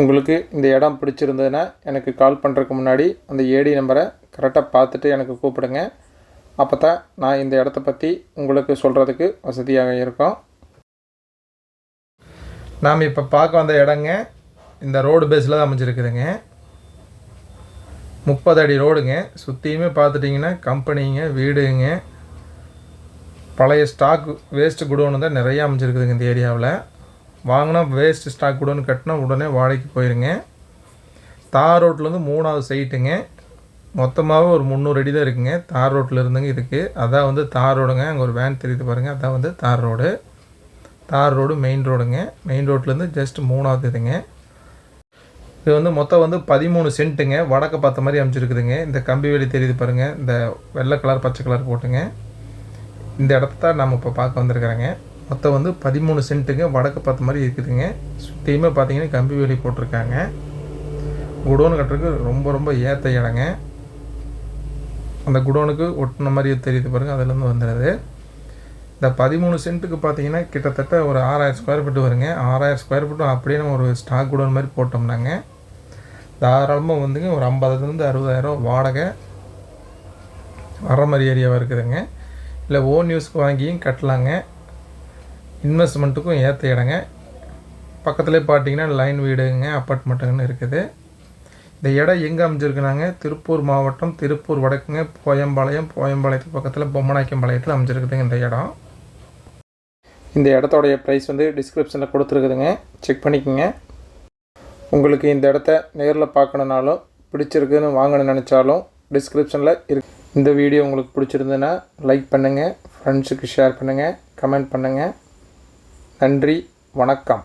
உங்களுக்கு இந்த இடம் பிடிச்சிருந்ததுன்னா எனக்கு கால் பண்ணுறதுக்கு முன்னாடி அந்த ஏடி நம்பரை கரெக்டாக பார்த்துட்டு எனக்கு கூப்பிடுங்க. அப்போ தான் நான் இந்த இடத்த பற்றி உங்களுக்கு சொல்கிறதுக்கு வசதியாக இருக்கும். நாம் இப்போ பார்க்க வந்த இடங்க இந்த ரோடு பேஸில் தான் அமைஞ்சிருக்குதுங்க. முப்பது அடி ரோடுங்க சுற்றியுமே பார்த்துட்டிங்கன்னா கம்பெனிங்க வீடுங்க. பழைய ஸ்டாக் வேஸ்ட்டு குடோனு தான் நிறைய அமைஞ்சிருக்குதுங்க இந்த ஏரியாவில் வாங்கினா வேஸ்ட் ஸ்டாக் உடனே கட்டினா உடனே வாடகைக்கு போயிருங்க. தார் ரோட்லேருந்து மூணாவது சைட்டுங்க மொத்தமாகவே ஒரு முந்நூறு அடி தான் இருக்குங்க. தார் ரோட்டில் இருந்துங்க இருக்குது அதான் வந்து தார் ரோடுங்க. அங்கே ஒரு வேன் தெரியுது பாருங்கள் அதான் வந்து தார் ரோடு. தார் ரோடு மெயின் ரோடுங்க. மெயின் ரோட்லேருந்து ஜஸ்ட் மூணாவது இதுங்க. இது வந்து மொத்தம் வந்து பதிமூணு சென்ட்டுங்க வடக்க பார்த்த மாதிரி அமைச்சிருக்குதுங்க இந்த கம்பி வேலி தெரியுது பாருங்கள் இந்த வெள்ளை கலர் பச்சை கலர் போட்டுங்க. இந்த இடத்த தான் நம்ம இப்போ பார்க்க வந்திருக்கிறேங்க. மொத்தம் வந்து பதிமூணு சென்ட்டுங்க வடக்கு பார்த்த மாதிரி இருக்குதுங்க. சுற்றியுமே பார்த்தீங்கன்னா கம்பி வேலி போட்டிருக்காங்க. குடோனு கட்டுறதுக்கு ரொம்ப ரொம்ப ஏற்ற இடங்க. அந்த குடோனுக்கு ஒட்டின மாதிரி தெரியுது பாருங்கள் அதுலேருந்து வந்துடுது இந்த பதிமூணு சென்ட்டுக்கு பார்த்தீங்கன்னா கிட்டத்தட்ட ஒரு ஆறாயிரம் ஸ்கொயர் ஃபீட் வருங்க. ஆறாயிரம் ஸ்கொயர் ஃபீட்டும் அப்படியே நம்ம ஒரு ஸ்டாக் குடோன் மாதிரி போட்டோம்னாங்க. தாராளமாக வந்துங்க ஒரு ஐம்பதுலேருந்து அறுபதாயிரம் வாடகை வர மாதிரி ஏரியாவாக இருக்குதுங்க. இல்லை ஓன் யூஸ்க்கு வாங்கியும் கட்டலாங்க. இன்வெஸ்ட்மெண்ட்டுக்கும் ஏற்ற இடங்க. பக்கத்துலேயே பார்த்தீங்கன்னா லைன் வீடுங்க அப்பார்ட்மெண்ட்டுங்கன்னு இருக்குது. இந்த இடம் எங்கே அமைஞ்சிருக்குனாங்க? திருப்பூர் மாவட்டம் திருப்பூர் வடக்குங்க போயம்பாளையம் போயம்பாளையத்துக்கு பக்கத்தில் பொம்மநாய்க்கம்பாளையத்தில் அமைஞ்சிருக்குதுங்க இந்த இடம். இந்த இடத்தோடைய ப்ரைஸ் வந்து டிஸ்கிரிப்ஷனில் கொடுத்துருக்குதுங்க. செக் பண்ணிக்கோங்க. உங்களுக்கு இந்த இடத்த நேரில் பார்க்கணுனாலும் பிடிச்சிருக்குன்னு வாங்கணும்னு நினச்சாலும் டிஸ்கிரிப்ஷனில் இருக்கு இந்த வீடியோ உங்களுக்கு பிடிச்சிருந்ததுன்னா லைக் பண்ணுங்கள் ஃப்ரெண்ட்ஸுக்கு ஷேர் பண்ணுங்கள் கமெண்ட் பண்ணுங்கள் நன்றி வணக்கம்.